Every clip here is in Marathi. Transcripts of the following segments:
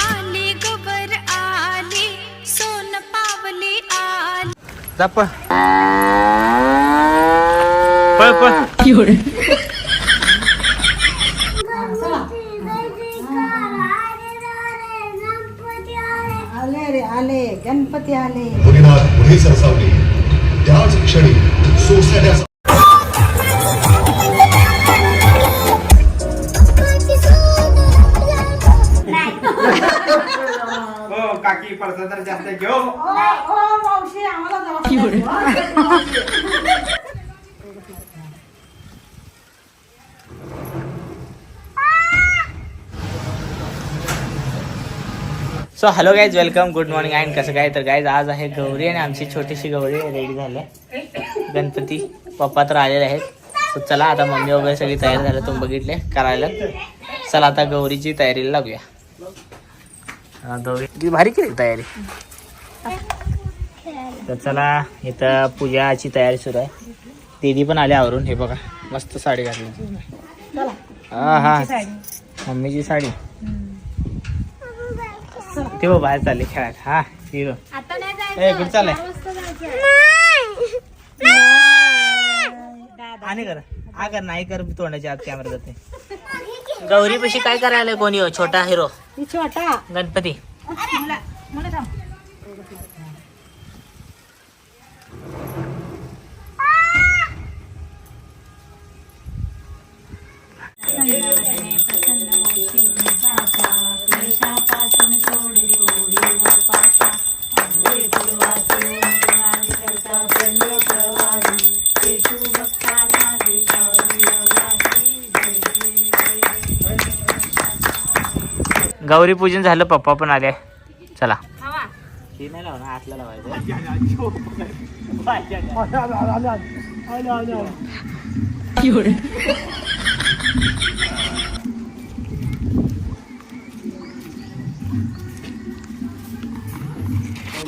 आली गबर आली सोन पावली आली. जा पळ. पळ पळ. आले रे आले. गणपती आले. सरसावली. त्याच क्षणी सोसाट्याचा तर जास्त घेऊ. मावशी आम्हाला so hello guys welcome good morning and कसं काय? तर गाईज आज आहे गौरी आणि आमची छोटीशी गौरी रेडी झाल्या गणपती पप्पा तर आलेले आहेत. सो चला आता मम्मी वगैरे सगळी तयार झालं तुम्ही बघितले करायला. चला आता गौरीची तयारीला लागूया. भारी केली तयारी. तर चला इथं पूजाची तयारी सुरू आहे. दीदी पण आले आवरून हे बघा मस्त साडी घातली. हा हा. मम्मीची साडी. ते बघ बाहेर चालले खेळायला. हा हिरो कुठे चाललाय. आणि कर. हा कर. नाही कर तोंडाच्या आत कॅमेरा जाते गौरी पशी काय करायला कोणी हो? छोटा हिरो? छोटा. गणपती. गौरी पूजन झालं पप्पा पण आले. चला. हे नाही लावणार आतला लावायचं.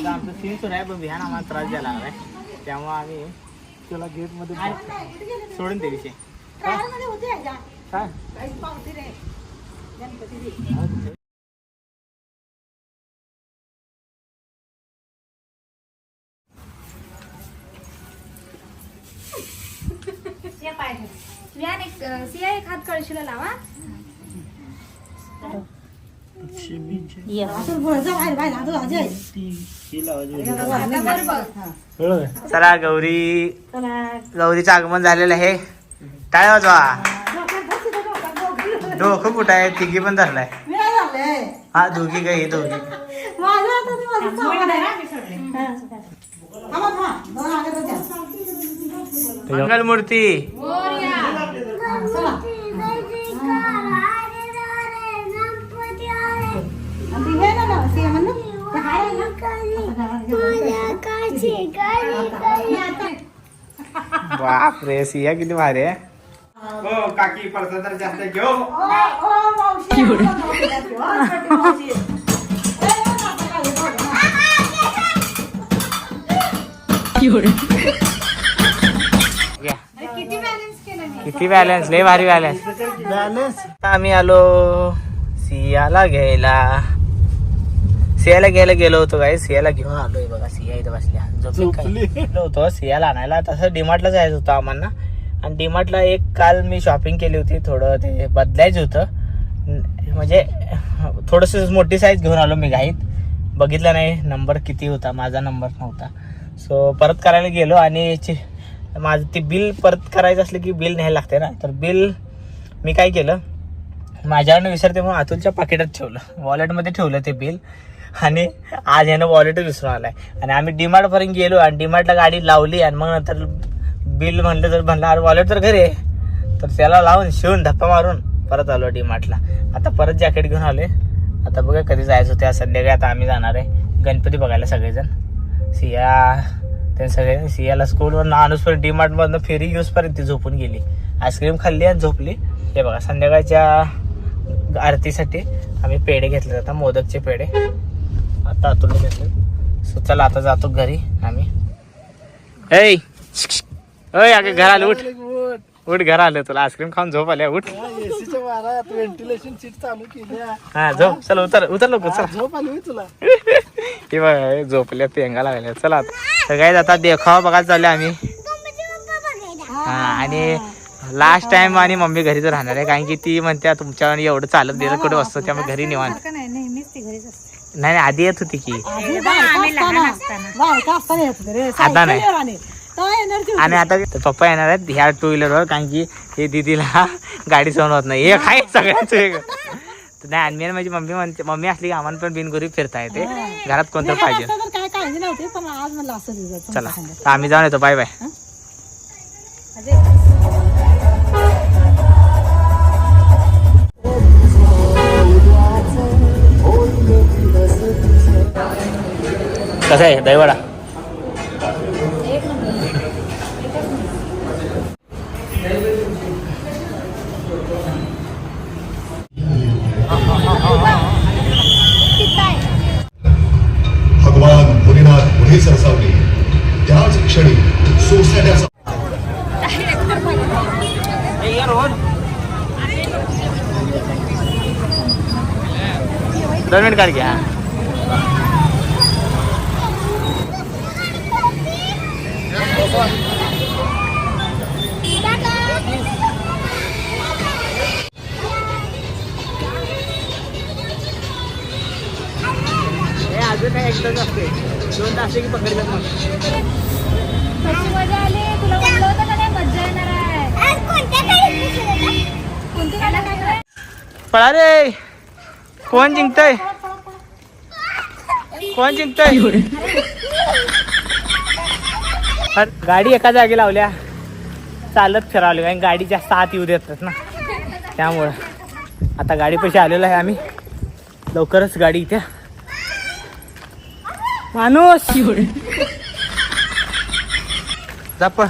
आमचं सीन सुरू आहे पण बिहान आम्हाला त्रास द्यायला लागलाय. त्यामुळे आम्ही तुला गेटमध्ये सोडून दे विषय. काय? सिया एक हात कळशीला लावा. चला गौरी. गौरीचं आगमन झालेलं आहे. टाळ वाजवा. डोकं कुठं आहे? तिघी पण धरलाय. हा दोघी काय ही दोघी. मंगल मूर्ती बाप रे सिया किती भारी आहे. हो काकी परसा तर जास्त घेऊ. किती बॅलन्स लय भारी बॅलन्स बॅलन्स आम्ही आलो. सियाला घ्यायला. सियाला घ्यायला गेलो होतो काय सियाला घेऊन आलोय बघा. सिया इथं बसल्या. काय? गेलो होतो. सियाला आणायला. तसं डीमार्टला जायचं होतं आम्हाला. आणि डीमार्टला एक काल मी शॉपिंग केली होती. थोडं ते बदलायचं होतं. म्हणजे थोडस मोठी साईज घेऊन आलो मी घाईत बघितलं नाही. नंबर किती होता? माझा नंबर नव्हता. सो परत करायला गेलो आणि माझं ते बिल परत करायचं असलं की बिल न्यायला लागते ना. तर बिल मी काय केलं माझ्याकडनं विसरते म्हणून अतुलच्या पाकिटात ठेवलं. वॉलेटमध्ये ठेवलं ते बिल आणि आज यानं वॉलेटच विसरून आलाय. आणि आम्ही डीमार्टपर्यंत गेलो आणि डीमार्टला गाडी लावली आणि मग नंतर बिल म्हणलं तर म्हणलं अरे वॉलेट तर घरी आहे. तर त्याला लावून शिवून धप्पा मारून परत आलो डीमार्टला आता परत जॅकेट घेऊन आले आता बघा कधी जायचं होते. आज संध्याकाळी आता आम्ही जाणार आहे. गणपती बघायला सगळेजण. सिया ते सगळे सियाला स्कूलवर आणूसपर्यंत डीमार्टमधनं फेरी येऊसपर्यंत ती झोपून गेली. आईस्क्रीम खाल्ली आणि झोपली. हे बघा संध्याकाळच्या आरतीसाठी आम्ही पेढे घेतले जातात मोदकचे पेढे. आता आतून घेतले सो चला आता जातो घरी आम्ही. ऐ अगं घर आलं उठ. उठ घर आलं तुला. आईस्क्रीम खाऊन झोप आल्या उठ. व्हेंटिलेशन सीट चालू केली हा झोप. चल उतर उतर चल. झोप आली तुला. हे बघा झोपल्या पेंगा लागल्या. चला आता. तर काय आता देखावा बघायला चालले आम्ही. हा आणि लास्ट टाइम आणि मम्मी घरीच राहणार आहे कारण की ती म्हणते तुमच्या एवढं चालत दिलं कुठे असतो त्यामुळे घरी निवांत. नाही नेहमीच ती घरीच असते. नाही नाही, आधी येत होती की. आता नाही. आणि आता पप्पा येणार आहेत ह्या टू व्हीलरवर कारण की हे दिदीला गाडी सहन होत नाही. एक आहे सगळ्यांचं एक नाही आणि माझी मम्मी म्हणते मम्मी असली की आम्हाला पण बिनगुरी फिरता येते. घरात कोणतं पाहिजे? नव्हती पण आज म्हणलं असं चला आम्ही जाऊन येतो. बाय बाय कसं आहे दहीवडा? क्षणी सोसाट्याचा दोन मिनिट काढ घ्या अजून काय एकदाच असते दोन तास की पकडतात मग पळा रे. कोण जिंकतय? कोण जिंकतय? गाडी एका जागी लावल्या. चालत फिरावली कारण गाडी जास्त आत येऊ देतात ना. त्यामुळं. आता गाडी पैसे आलेलो आहे आम्ही. लवकरच गाडी इथे. माणूस! ದಪ್ಪ.